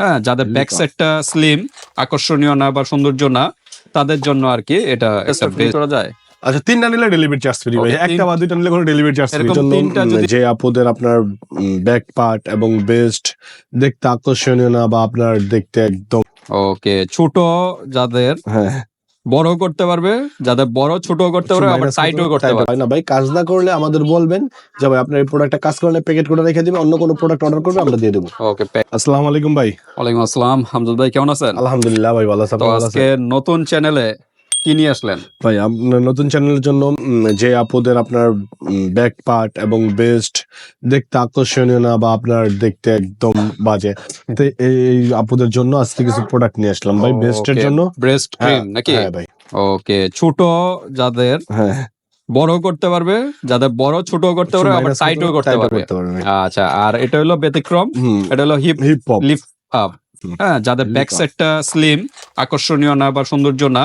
হ্যাঁ যাদের ব্যাক. সাইডটা স্লিম আকর্ষণীয় না বা সৌন্দর্য না তাদের জন্য আর কি এটা করা যায়? আচ্ছা তিনটা নিলে ডেলিভারি চার্জ ফ্রি ভাই। একটা বা দুইটা নিলে কোনো ডেলিভারি চার্জ ফ্রি জন্য যে আপুদের আপনার ব্যাক পার্ট এবং বেস্ট দেখতে আকর্ষণীয় না বা আপনার দেখতে একদম ওকে ছোট যাদের হ্যাঁ। বড় করতে পারবে যাদের বড় ছোট করতে পারবে আবার টাইটও করতে- পারবে। না ভাই কাজ না করলে আমাদের বলবেন যে ভাই আপনার এই প্রোডাক্টটা কাজ করলে প্যাকেট করে রেখে দিবেন অন্য কোনো প্রোডাক্ট অর্ডার করবে আমরা দিয়ে দেবো। ওকে আসসালামু আলাইকুম ভাই। ওয়ালাইকুম আসসালাম হামজুল ভাই কেমন আছেন? আলহামদুলিল্লাহ ভাই ভালো আছেন তো আজকে আছেন? নতুন চ্যানেলে কি নিয়ে আসলেন? ভাই আপনার নতুন চ্যানেলের জন্য যে আপুদের আপনার ব্যাক পার্ট এবং বেস্ট দেখতে আকর্ষণীয় না বা আপনার দেখতে একদম বাজে তো এই আপুদের জন্য আজকে কিছু প্রোডাক্ট নিয়ে আসলাম। ভাই বেস্টের জন্য? ব্রেস্ট ক্রিম হ্যাঁ, নাকি? হ্যাঁ ভাই। ওকে ছোট যাদের হ্যাঁ। বড় করতে পারবে যাদের বড় ছোট করতে পারবে আবার টাইটও করতে পারবে। আচ্ছা আর এটা হলো ব্যতিক্রম এটা হলো হিপ হিপ লিফট আপ হ্যাঁ যাদের ব্যাক. সাইডটা স্লিম আকর্ষণীয় না বা সৌন্দর্য না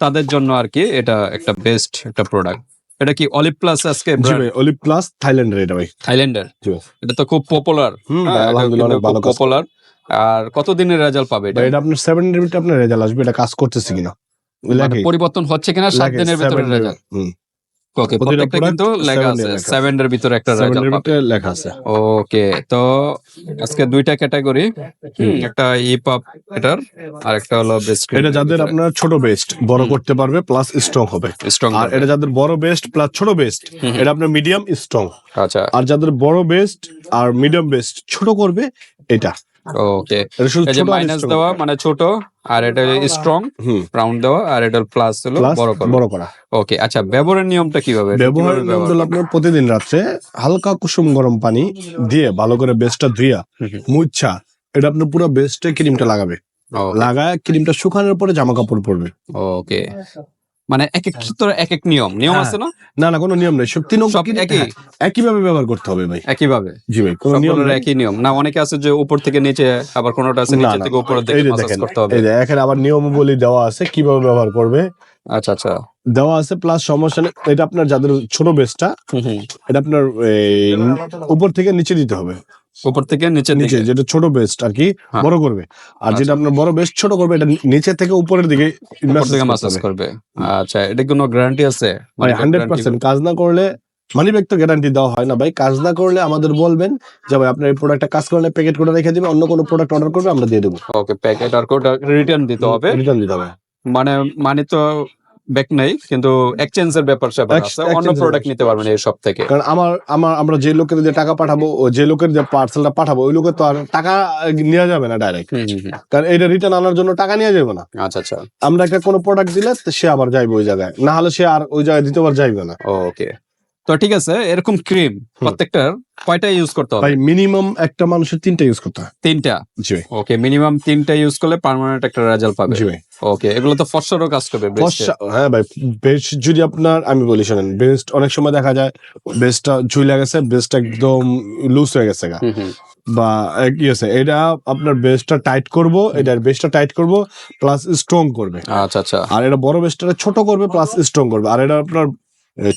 তাদের জন্য আর কি এটা একটা বেস্ট একটা প্রোডাক্ট এটা কি অলিভ প্লাস আজকে জি ভাই অলিভ প্লাস থাইল্যান্ডের এটা ভাই। থাইল্যান্ডের এটা তো খুব পপুলার হুম আলহামদুলিল্লাহ অনেক ভালো পপুলার আর কতদিনের রেজাল্ট পাবে এটা? এটা আপনার সেভেন এর ভিতরে আপনার রেজাল্ট আসবে এটা কাজ করতেছে কিনা? মানে পরিবর্তন হচ্ছে কিনা সাত দিনের ভিতরে রেজাল্ট হুম, ওকে প্রত্যেকটা কিন্তু লেখা আছে এর সেভেন এর ভিতরে একটা রেজাল্ট পাবে। লেখা আছে। ওকে তো আজকে দুইটা ক্যাটাগরি একটা ইপ আপ এটার আর একটা হলো বেস্ট এটা যাদের আপনার ছোট বেস্ট বড় করতে পারবে প্লাস স্ট্রং হবে। স্ট্রং আর এটা যাদের বড় বেস্ট প্লাস ছোট বেস্ট এটা আপনার মিডিয়াম স্ট্রং আচ্ছা। আর যাদের বড় বেস্ট আর মিডিয়াম বেস্ট ছোট করবে এটা। ওকে যে মাইনাস দেওয়া মানে ছোট আর এটা স্ট্রং হুম। রাউন্ড দেওয়া আর এটা প্লাস হলো বড় করা। বড় করা। ওকে আচ্ছা ব্যবহারের নিয়মটা কীভাবে? ব্যবহারের নিয়ম ব্যবহার হলো আপনার প্রতিদিন রাত্রে হালকা কুসুম গরম পানি দিয়ে ভালো করে বেস্টটা ধুইয়া। মুচ্ছা এটা আপনার পুরো বেস্টে ক্রিমটা লাগাবে। লাগায় ক্রিমটা শুকানোর পরে জামা কাপড় পরবে। ওকে মানে এক এক ক্ষেত্রে এক এক নিয়ম। নিয়ম হ্যাঁ, আছে না? না না কোনো নিয়ম নেই। সব তিন সব একই একই। ভাবে ব্যবহার করতে হবে ভাই। একই ভাবে জি ভাই কোনো নিয়ম নেই। একই নিয়ম। না অনেকে আছে যে উপর থেকে নিচে আবার কোনোটা আছে নিচে থেকে দিকে যে মাসাজ করতে হবে। এই এখানে আবার নিয়মাবলী দেওয়া আছে কীভাবে ব্যবহার করবে। আচ্ছা আচ্ছা। দেওয়া আছে প্লাস সমস্যা নেই। এটা আপনার যাদের ছোট বেসটা। এটা আপনার এই, উপর থেকে নিচে দিতে হবে। উপর থেকে নিচে দিকে। যেটা ছোট বেস্ট আর কি হ্যাঁ। বড় করবে। আর যেটা আচ্ছা। আপনার বড় বেস্ট ছোট করবে এটা নিচে থেকে উপরের দিকে হবে। করবে। আচ্ছা এটা কোনো গ্যারান্টি আছে? মানে হান্ড্রেড পার্সেন্ট কাজ না করলে মানি ব্যাগ তো গ্যারান্টি দেওয়া হয় না ভাই। কাজ না করলে আমাদের বলবেন যে ভাই আপনার এই প্রোডাক্টটা কাজ করলে প্যাকেট করে রেখে দিবে অন্য কোনো প্রোডাক্ট অর্ডার করবে আমরা দিয়ে দেবো। ওকে প্যাকেট আর কোড রিটার্ন দিতে হবে। রিটার্ন দিতে হবে। মানে মানে তো ব্যাক নাই কিন্তু এক্সচেঞ্জের ব্যাপার স্যাপার আছে। অন্য প্রোডাক্ট নিতে পারবেন এই সব থেকে। কারণ আমার আমার আমরা যে লোকের যে টাকা পাঠাবো ও যে লোকের যে পার্সেলটা পাঠাবো ওই লোকের তো আর টাকা নেওয়া যাবে না ডাইরেক্ট। কারণ এটা রিটার্ন আনার জন্য টাকা নেওয়া যাবে না। আচ্ছা আচ্ছা। আমরা একটা কোনো প্রোডাক্ট দিলে সে আবার যাইবে ওই জায়গায়। না হলে সে আর ওই জায়গায় দ্বিতীয়বার যাইবে না। ওকে তো ঠিক আছে এরকম ক্রিম প্রত্যেকটার কয়টা ইউজ করতে হবে? ভাই মিনিমাম একটা মানুষের তিনটা ইউজ করতে হয়। তিনটা? জি ওকে মিনিমাম তিনটা ইউজ করলে পার্মানেন্ট একটা রেজাল্ট পাবে। জি ওকে এগুলো তো ফসরও কাজ করবে ফর্সা- হ্যাঁ ভাই বেস্ট যদি আপনার আমি বলি শোনেন বেস্ট অনেক সময় দেখা যায় বেস্টটা ঝুলে গেছে বেস্ট একদম লুজ হয়ে গেছে গা। বা এক- ই আছে এটা আপনার বেস্টটা টাইট করব এটার বেস্টটা টাইট করব প্লাস স্ট্রং করবে। আচ্ছা আচ্ছা। আর এটা বড় বেস্টটা ছোট করবে প্লাস স্ট্রং করবে। আর এটা আপনার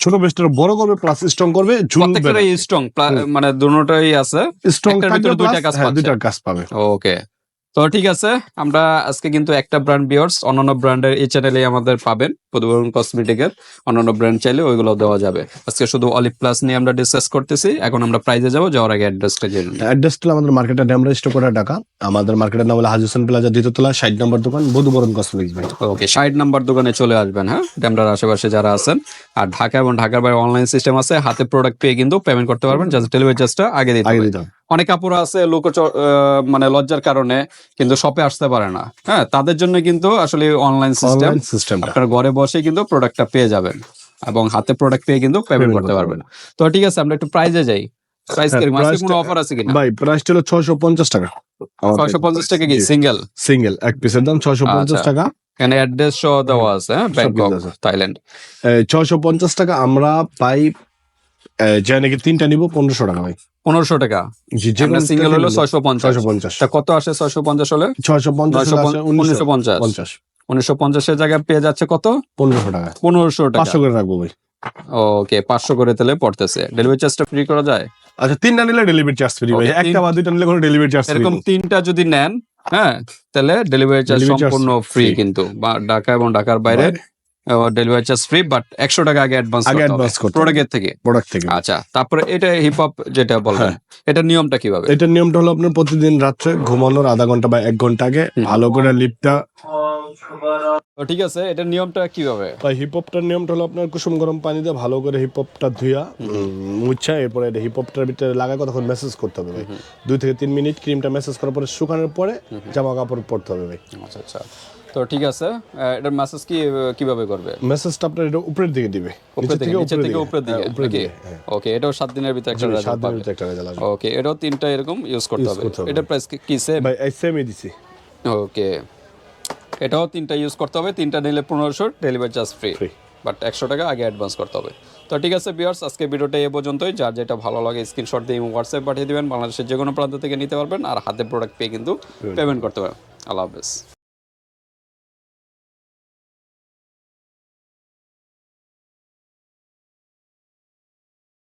ছোট বেস্টটা বড় করবে প্লাস স্ট্রং করবে ঝুলবে প্রত্যেকটারই স্ট্রং মানে দুটোটাই আছে। স্ট্রং দুইটা কাজ পাচ্ছে। দুইটার কাজ পাবে। ওকে তো ঠিক আছে আমরা আজকে কিন্তু একটা ব্র্যান্ড বিয়ার্স অন্যান্য ব্র্যান্ডের এই চ্যানেলে আমাদের পাবেন প্রতিবরণ কসমেটিকের অন্যান্য ব্র্যান্ড চাইলে ওইগুলো দেওয়া যাবে আজকে শুধু অলিভ প্লাস নিয়ে আমরা ডিসকাস করতেছি এখন আমরা প্রাইজে যাব যাওয়ার আগে অ্যাড্রেসটা জেনে। অ্যাড্রেসটা আমাদের মার্কেটের ড্যাম রেজিস্টার করা টাকা আমাদের মার্কেটের নাম হলো হাজুসেন প্লাজা দ্বিতীয়তলা ষাট নম্বর দোকান বধুবরণ কসমেটিক্স ওকে ষাট নাম্বার দোকানে চলে আসবেন হ্যাঁ ড্যামরার আশেপাশে যারা আছেন আর ঢাকা এবং ঢাকার বাইরে অনলাইন সিস্টেম আছে হাতে প্রোডাক্ট পেয়ে কিন্তু পেমেন্ট করতে পারবেন জাস্ট ডেলিভারি চার্জটা আগে দিতে আগে দিতে হবে। অনেক কাপড় আছে লোক মানে লজ্জার কারণে কিন্তু শপে আসতে পারে না। হ্যাঁ তাদের জন্য কিন্তু আসলে অনলাইন সিস্টেম সিস্টেম আপনার ঘরে বসে কিন্তু প্রোডাক্টটা পেয়ে যাবেন এবং হাতে প্রোডাক্ট পেয়ে কিন্তু পেমেন্ট করতে পারবেন। তো ঠিক আছে আমরা একটু প্রাইজে যাই। প্রাইস হ্যাঁ, কি price কোনো অফার আছে কিনা? ভাই প্রাইসটা হলো ছয়শো পঞ্চাশ টাকা। ছয়শো পঞ্চাশ টাকা কি? সিঙ্গেল সিঙ্গেল এক পিসের দাম ছয়শো পঞ্চাশ আচ্ছা। টাকা। এখানে অ্যাড্রেস সহ দেওয়া আছে হ্যাঁ ব্যাংকক থাইল্যান্ড ছয়শো পঞ্চাশ টাকা আমরা পাই যে নাকি তিনটা নিব? পনেরোশো টাকা ভাই। পনেরোশো টাকা। জি যে সিঙ্গেল হলো ছয়শো পঞ্চাশ। পঞ্চাশ। তা কত আসে ছয়শো পঞ্চাশ হলে? ছয়শো পঞ্চাশ উনিশশো পঞ্চাশ। পঞ্চাশ। উনিশশো পঞ্চাশের জায়গায় পেয়ে যাচ্ছে কত? পনেরোশো টাকা। পনেরোশো টাকা। পাঁচশো করে রাখব ভাই। ওকে পাঁচশো করে তেলে পড়তেছে। ডেলিভারি চার্জটা ফ্রি করা যায়? আচ্ছা তিনটা নিলে ডেলিভারি চার্জ ফ্রি ভাই। একটা বা দুইটা নিলে কোনো ডেলিভারি চার্জ এরকম তিনটা যদি নেন হ্যাঁ তাহলে ডেলিভারি চার্জ সম্পূর্ণ ফ্রি কিন্তু বা ঢাকা এবং ঢাকার বাইরে। ডেলিভারি চার্জ ফ্রি বাট একশো টাকা আগে অ্যাডভান্স আগে advance করতে। প্রোডাক্টের থেকে। প্রোডাক্ট থেকে। আচ্ছা তারপরে এটা হিপ হপ যেটা বলবেন এটা নিয়মটা কীভাবে? এটার নিয়মটা হলো আপনার প্রতিদিন রাত্রে ঘুমানোর আধা ঘণ্টা বা এক ঘণ্টা আগে ভালো করে লিপটা ঠিক আছে এটার নিয়মটা কীভাবে? হিপ হপটার নিয়মটা হলো আপনার কুসুম গরম পানি দিয়ে ভালো করে হিপ হপটা ধুইয়া মুছা এরপরে হিপ হপটার ভিতরে লাগায় তখন মেসেজ করতে হবে ভাই? দুই থেকে তিন মিনিট ক্রিমটা মেসেজ করার পরে শুকানোর পরে জামা কাপড় পরতে হবে ভাই। আচ্ছা আচ্ছা। তো ঠিক আছে এটার মেসেজ কি কীভাবে করবে? মেসেজটা আপনার এটা উপরের দিকে দিবে উপরে থেকে নিচে থেকে উপরের উপরের দিকে হ্যাঁ, উপরের দিকে হ্যাঁ। ওকে এটাও সাত দিনের ভিতরে একটা রেজাল্ট দিনের ভিতরে একটা রেজাল্ট আসবে ওকে এটাও তিনটা এরকম ইউজ করতে হবে। এটার প্রাইস কি সেম ভাই এই সেমই দিছি। ওকে এটাও তিনটা ইউজ করতে হবে তিনটা নিলে পনেরোশো ডেলিভারি চার্জ ফ্রি বাট একশো টাকা আগে অ্যাডভান্স করতে হবে। তো ঠিক আছে বিয়ার্স আজকে ভিডিওটা এ পর্যন্তই। যার যেটা ভালো লাগে স্ক্রিনশট দিয়ে হোয়াটসঅ্যাপ পাঠিয়ে দিবেন। বাংলাদেশের যে কোনো প্রান্ত থেকে নিতে পারবেন। আর হাতে প্রোডাক্ট পেয়ে কিন্তু পেমেন্ট করতে পারেন আল্লাহ হাফেজ।